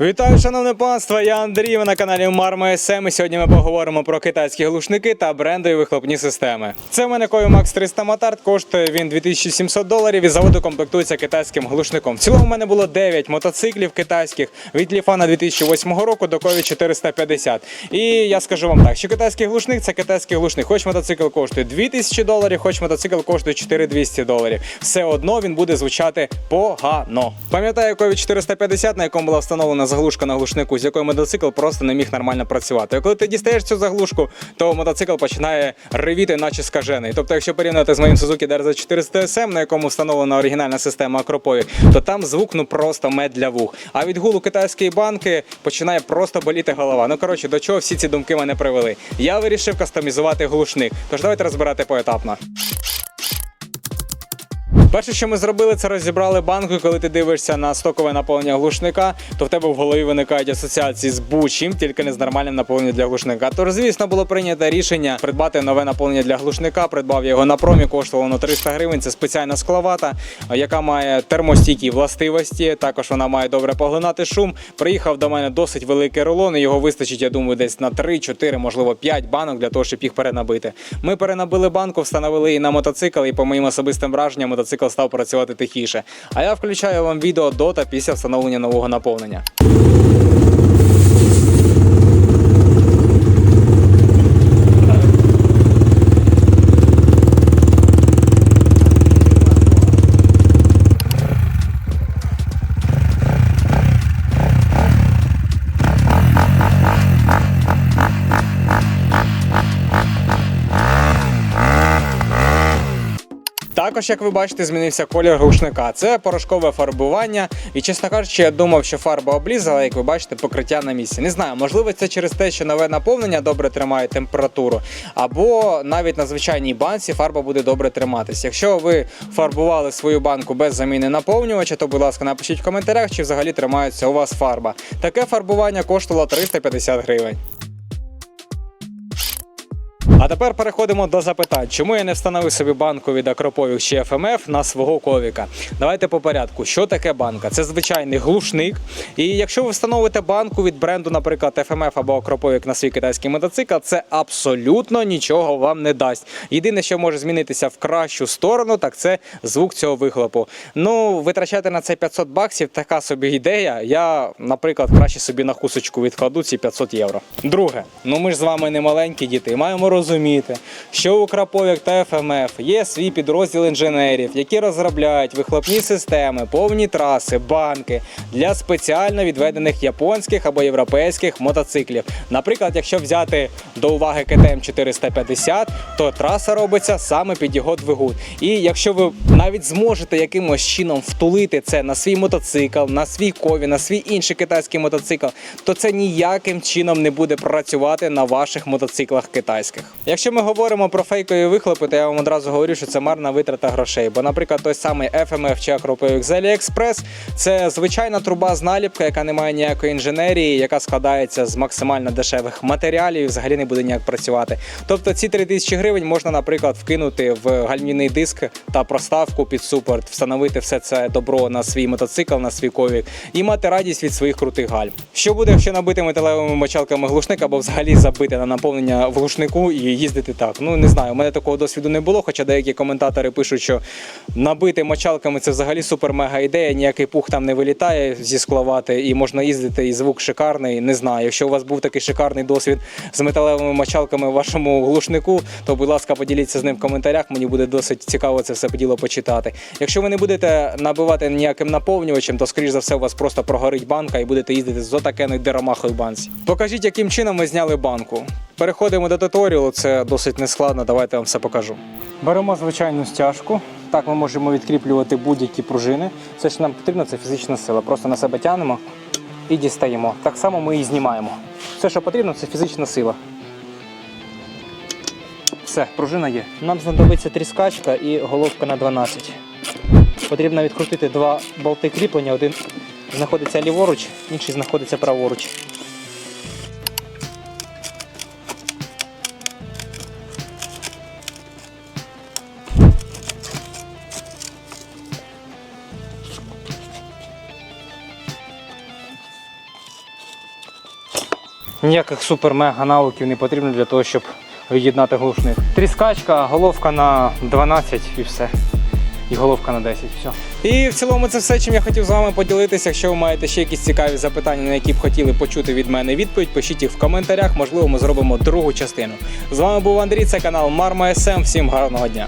Вітаю, шановне панство! Я Андрій. Ви на каналі СМ. І сьогодні ми поговоримо про китайські глушники та брендові вихлопні системи. Це в мене Max 300 Мотард. Коштує він 2700 доларів і заводу комплектується китайським глушником. В цілому в мене було 9 мотоциклів китайських від Ліфана 2008 року до Кові 450. І я скажу вам так, що китайський глушник це китайський глушник. Хоч мотоцикл коштує 2000 доларів, хоч мотоцикл коштує 4200 доларів. Все одно він буде звучати погано. Пам'ятаю Кові 450, на якому була встановлена заглушка на глушнику, з якою мотоцикл просто не міг нормально працювати. А коли ти дістаєш цю заглушку, то мотоцикл починає ревіти, наче скажений. Тобто, якщо порівняти з моїм Suzuki DRZ 400 SM, на якому встановлена оригінальна система Акропові, то там звук ну просто мед для вух. А від гулу китайської банки починає просто боліти голова. Ну коротше, до чого всі ці думки мене привели. Я вирішив кастомізувати глушник. Тож давайте розбирати поетапно. Перше, що ми зробили, це розібрали банку. І Коли ти дивишся на стокове наповнення глушника, то в тебе в голові виникають асоціації з будь-чим, тільки не з нормальним наповненням для глушника. Тож, звісно, було прийнято рішення придбати нове наповнення для глушника. Придбав його на промі, коштувало воно 300 гривень. Це спеціальна скловата, яка має термостійкі властивості. Також вона має добре поглинати шум. Приїхав до мене досить великий рулон. і Його вистачить, я думаю, десь на 3-4, можливо, 5 банок для того, щоб їх перенабити. Ми перенабили банку, встановили її на мотоцикл, і по моїм особистим враженням, мотоцикл став працювати тихіше. А я включаю вам відео до та після встановлення нового наповнення. Також, як ви бачите, змінився колір глушника. Це порошкове фарбування. І, чесно кажучи, я думав, що фарба облізала, як ви бачите, покриття на місці. Не знаю, можливо, це через те, що нове наповнення добре тримає температуру, або навіть на звичайній банці фарба буде добре триматись. Якщо ви фарбували свою банку без заміни наповнювача, то, будь ласка, напишіть в коментарях, чи взагалі тримається у вас фарба. Таке фарбування коштувало 350 гривень. А тепер переходимо до запитань. Чому я не встановив собі банку від Акроповік чи FMF на свого ковіка? Давайте по порядку. Що таке банка? Це звичайний глушник. І якщо ви встановите банку від бренду, наприклад, FMF або Акроповік на свій китайський мотоцикл, це абсолютно нічого вам не дасть. Єдине, що може змінитися в кращу сторону, так це звук цього вихлопу. Ну, витрачати на це 500 баксів, така собі ідея. Я, наприклад, краще собі на хусочку відкладу ці 500 євро. Друге, ну ми ж з вами не маленькі діти, маємо розуміти, що у Краповік та ФМФ є свій підрозділ інженерів, які розробляють вихлопні системи, повні траси, банки для спеціально відведених японських або європейських мотоциклів. Наприклад, якщо взяти до уваги КТМ 450, то траса робиться саме під його двигун. І якщо ви навіть зможете якимось чином втулити це на свій мотоцикл, на свій кові, на свій інший китайський мотоцикл, то це ніяким чином не буде працювати на ваших мотоциклах китайських. Якщо ми говоримо про фейкові вихлопи, то я вам одразу говорю, що це марна витрата грошей. Бо, наприклад, той самий FMF чи Акроповік з AliExpress – це звичайна труба з наліпка, яка не має ніякої інженерії, яка складається з максимально дешевих матеріалів і взагалі не буде ніяк працювати. Тобто ці 3000 гривень можна, наприклад, вкинути в гальмівний диск та проставку під супорт, встановити все це добро на свій мотоцикл, на свій ковік і мати радість від своїх крутих гальм. Що буде, якщо набити металевими мочалками глушник або взагалі забити на наповнення в глушнику і їздити так? Ну не знаю, у мене такого досвіду не було, хоча деякі коментатори пишуть, що набити мочалками це взагалі супер-мега ідея, ніякий пух там не вилітає зі скловати, і можна їздити, і звук шикарний. Не знаю. Якщо у вас був такий шикарний досвід з металевими мочалками в вашому глушнику, то будь ласка, поділіться з ним в коментарях. Мені буде досить цікаво це все діло почитати. Якщо ви не будете набивати ніяким наповнювачем, то скоріш за все у вас просто прогорить банка і будете їздити з отакеною деромахою банці. Покажіть, яким чином ми зняли банку. Переходимо до туторіалу, це досить нескладно. Давайте я вам все покажу. Беремо звичайну стяжку. Так, ми можемо відкріплювати будь-які пружини. Все, що нам потрібно, це фізична сила. Просто на себе тягнемо і дістаємо. Так само ми і знімаємо. Все, що потрібно, це фізична сила. Все, пружина є. Нам знадобиться тріскачка і головка на 12. Потрібно відкрутити два болти кріплення. Один знаходиться ліворуч, інший знаходиться праворуч. Ніяких супер-мега навиків не потрібно для того, щоб від'єднати глушник. Тріскачка, головка на 12 і все. І головка на 10. Все. І в цілому це все, чим я хотів з вами поділитися. Якщо ви маєте ще якісь цікаві запитання, на які б хотіли почути від мене відповідь, пишіть їх в коментарях. Можливо, ми зробимо другу частину. З вами був Андрій, це канал Марма СМ. Всім гарного дня.